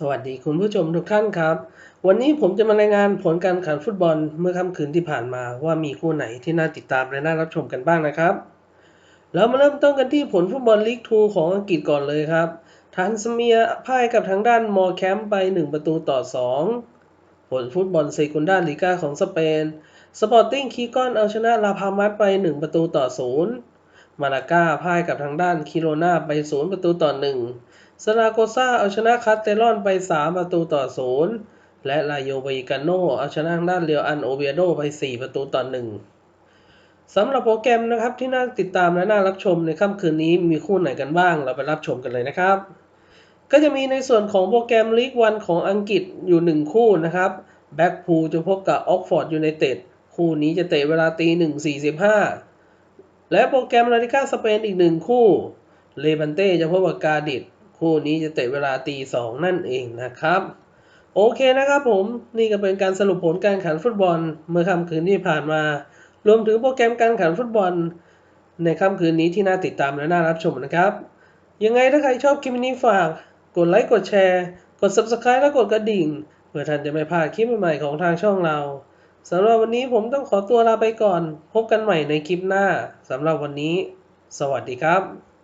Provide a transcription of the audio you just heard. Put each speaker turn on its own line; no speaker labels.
สวัสดีคุณผู้ชมทุกท่านครับ วันนี้ผมจะมารายงานผลการแข่งฟุตบอลเมื่อค่ำคืนที่ผ่านมาว่ามีคู่ไหนที่น่าติดตามและน่ารับชมกันบ้างนะครับเรามาเริ่มต้นกันที่ผลฟุตบอลลีกทูของอังกฤษก่อนเลยครับทันสเมียพ่ายกับทางด้านมอร์แคมป์ไป 1 ประตูต่อ 2 ผลฟุตบอลเซกุนด้าลีกาของสเปนสปอร์ติ้งคีกอนเอาชนะลาพามัสไป 1 ประตูต่อ 0 มาลาก้าพ่ายกับทางด้านคิโรนาไป 0 ประตูต่อ 1 ซาราโกซาเอาชนะคาสเตลอนไป 3 ประตูต่อ 0 และลาโยเวกาโนเอาชนะทางด้านเรียวอันโอเบียโดไป 4 ประตูต่อ 1สำหรับโปรแกรมนะครับที่น่าติดตามและน่ารับชมในค่ำคืนนี้มีคู่ไหนกันบ้าง เราไปรับชมกันเลยนะครับ ก็จะมีในส่วนของโปรแกรมลีกวันของอังกฤษอยู่ 1 คู่นะครับแบ็กพูลจะพบกับออกฟอร์ดยูไนเต็ดคู่นี้จะเตะเวลาตี1.45และโปรแกรมลาลิก้าสเปนอีกหนึ่งคู่เลบันเต้จะพบกับกาดิด คู่นี้จะเตะเวลาตีสองนั่นเองนะครับ โอเคนะครับผมนี่ก็เป็นการสรุปผลการแข่งฟุตบอลเมื่อค่ำคืนที่ผ่านมา รวมถึงโปรแกรมการแข่งฟุตบอล ในค่ำคืนนี้ที่น่าติดตามและน่ารับชมนะครับ ยังไงถ้าใครชอบคลิปนี้ฝาก กดไลค์กดแชร์ กด Subscribe และกดกระดิ่งเพื่อท่านจะไม่พลาดคลิปใหม่ๆของทางช่องเราสำหรับวันนี้ผมต้องขอตัวลาไปก่อน พบกันใหม่ในคลิปหน้าสำหรับวันนี้ สวัสดีครับ